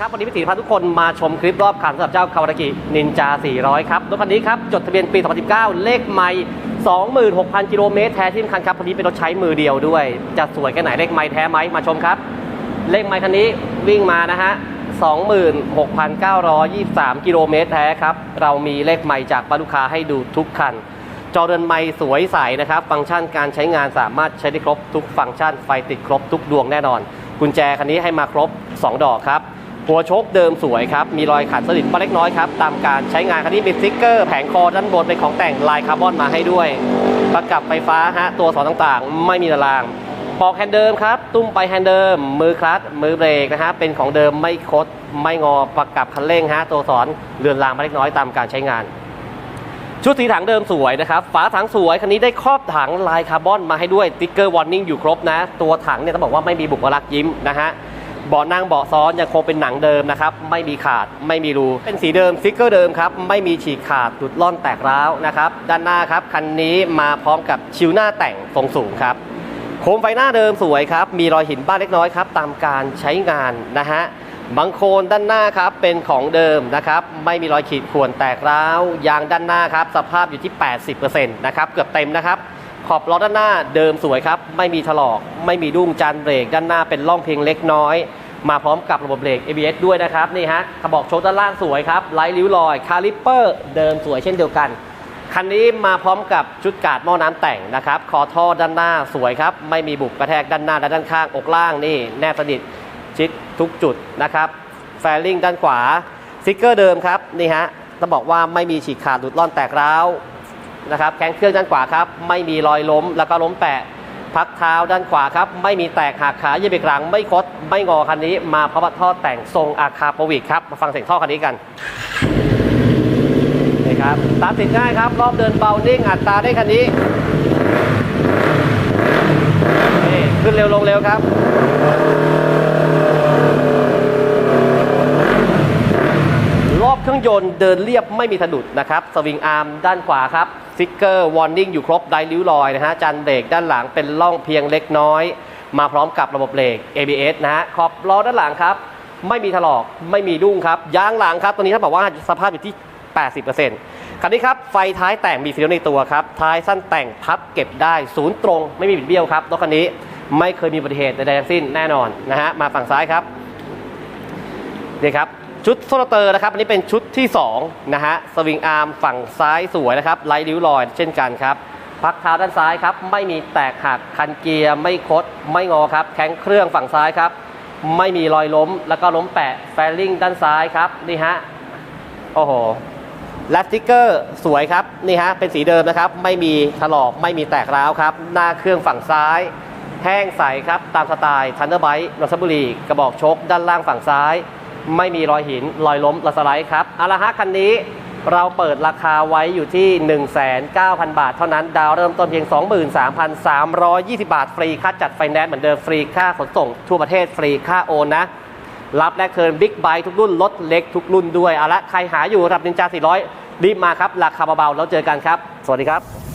ครับ วันนี้พิธีพาทุกคนมาชมคลิปรอบคันสำหรับเจ้าคาวากินินจา 400 ครับรถคันนี้ครับ จดทะเบียนปี 2019 เลขไม่ 26,000 กิโลเมตรแท้ที่สำคัญครับคันนี้เป็นรถใช้มือเดียวด้วย จะสวยแค่ไหนเลขไม่แท้ไหมมาชมครับ เลขไมค์คันนี้วิ่งมานะฮะ 26,923 กิโลเมตรแท้ครับ เรามีเลขไมค์จากบรรลูกค้าให้ดูทุกคันจอเดินไมค์สวยใสนะครับ ฟังก์ชันการใช้งานสามารถใช้ได้ครบทุกฟังก์ชันไฟติดครบทุกดวงแน่นอน กุญแจคันนี้ให้มาครบ 2 ดอกครับ หัวโชคเดิมสวยครับ มีรอยขัดสนิทบ้างเล็กน้อยครับ ตามการใช้งานคันนี้มีสติ๊กเกอร์แผงคอด้านบนเป็นของแต่งลายคาร์บอนมาให้ด้วย ประกับไฟฟ้าฮะตัวสอนต่างๆ ไม่มีตารางปอกแฮนด์เดิมครับ ตุ้มไปแฮนด์เดิม มือคลัตช์มือเบรกนะฮะเป็นของเดิมไม่คดไม่งอประกับคันเร่งฮะตัวสอนเรือนรางมาเล็กน้อยตามการใช้งาน ชุดสีถังเดิมสวยนะครับฝาถังสวยคันนี้ได้ครอบถังลายคาร์บอนมาให้ด้วยติ๊กเกอร์วอร์นิ่งอยู่ครบนะ ตัวถังเนี่ยต้องบอกว่าไม่มีบุกลักยิ้มนะฮะ เบาะนั่งเบาะซ้อนยังคงเป็นหนังเดิมนะครับ ไม่มีขาดไม่มีรู เป็นสีเดิมสติกเกอร์เดิมครับ ไม่มีฉีกขาดหลุดล่อนแตกร้าวนะครับ ด้านหน้าครับ คันนี้มาพร้อมกับชิวหน้าแต่งทรงสูงครับ โคมไฟหน้าเดิมสวยครับ มีรอยหินบ้างเล็กน้อยครับ ตามการใช้งานนะฮะบังโคลนด้านหน้าครับเป็นของเดิมนะครับ ไม่มีรอยขีดข่วนแตกร้าว ยางด้านหน้าครับ สภาพอยู่ที่ 80%นะครับ เกือบเต็มนะครับ ขอบล้อด้านหน้าเดิมสวยครับ ไม่มีถลอก ไม่มีดุ้งจานเบรกด้านหน้าเป็นร่องเพียงเล็กน้อย มาพร้อมกับระบบเบรก ABS ด้วยนะครับนี่ฮะกระบอกโชคด้านล่างสวยครับไร้ริ้วรอยคาลิปเปอร์เดิมสวยเช่นเดียวกันคันนี้มาพร้อมกับชุดกาดหม้อน้ำแต่งนะครับคอท่อด้านหน้าสวยครับ ไม่มีบุบกระแทกด้านหน้าและด้านข้างอกล่างนี่แนบสนิทชิดทุกจุดนะครับแฟลิ่งด้านขวาสติกเกอร์เดิมครับนี่ฮะต้องบอกว่าไม่มีฉีกขาดหลุดล่อนแตกร้าว นะครับแข้งเครื่องด้านขวาครับ ไม่มีรอยล้มแล้วก็ล้มแปะ พักเท้าด้านขวาครับ ไม่มีแตกหักขาเย็บเบรกหลัง ไม่คด ไม่งอคันนี้ มาพร้อมกับท่อแต่งทรงอาคาปวิกครับมาฟังเสียงท่อคันนี้กันนี่ครับตามติดง่ายครับรอบเดินเบานิ่งอัดตราได้คันนี้นี่ขึ้นเร็วลงเร็วครับรอบเครื่องยนต์เดินเรียบไม่มีสะดุดนะครับ สวิงอาร์มด้านขวาครับ สติ๊กเกอร์วอร์นิ่งอยู่ครบไดริ้วรอยนะฮะจันเบรกด้านหลังเป็นร่องเพียงเล็กน้อย มาพร้อมกับระบบเบรก ABS นะฮะขอบล้อด้านหลังครับ ไม่มีถลอกไม่มีดุ้งครับยางหลังครับตัวนี้ถ้าบอกว่าสภาพอยู่ที่ 80%คันนี้ครับไฟท้ายแต่งมีฟีลในตัวครับท้ายสั้นแต่งพับเก็บได้ศูนย์ตรง ไม่มีบิดเบี้ยวครับรถคันนี้ไม่เคยมีอุบัติเหตุใดๆทั้งสิ้นแน่นอนนะฮะมาฝั่งซ้ายครับนี่ครับ ชุดโซลเตอร์นะครับอันนี้เป็นชุดที่2นะฮะสวิงอาร์มฝั่งซ้ายสวยนะครับไร้ริ้วรอยเช่นกันครับพักเท้าด้านซ้ายครับไม่มีแตกหักคันเกียร์ไม่คดไม่งอครับแข้งเครื่องฝั่งซ้ายครับไม่มีรอยล้ม แล้วก็ล้มแปะแฟลลิงด้านซ้ายครับนี่ฮะโอ้โหและสติกเกอร์สวยครับนี่ฮะเป็นสีเดิมนะครับ ไม่มีถลอกไม่มีแตกร้าวครับ หน้าเครื่องฝั่งซ้าย แห้งใสครับตามสไตล์ทันเดอร์ไบต์นนทบุรีกระบอกชกด้านล่างฝั่งซ้าย ไม่มีรอยหินรอยล้มละสไลด์ครับอาละฮะคันนี้เราเปิดราคาไว้อยู่ที่ 19,000 บาท เท่านั้น ดาวเริ่มต้นเพียง 23,320 บาท ฟรีค่าจัดไฟแนนซ์เหมือนเดิม ฟรีค่าขนส่งทั่วประเทศ ฟรีค่าโอนนะ รับแลกเทิร์นบิ๊กไบค์ทุกรุ่น รถเล็กทุกรุ่นด้วย เอาละ ใครหาอยู่รับนินจา 400 รีบมาครับ ราคาเบาๆ แล้วเจอกันครับ สวัสดีครับ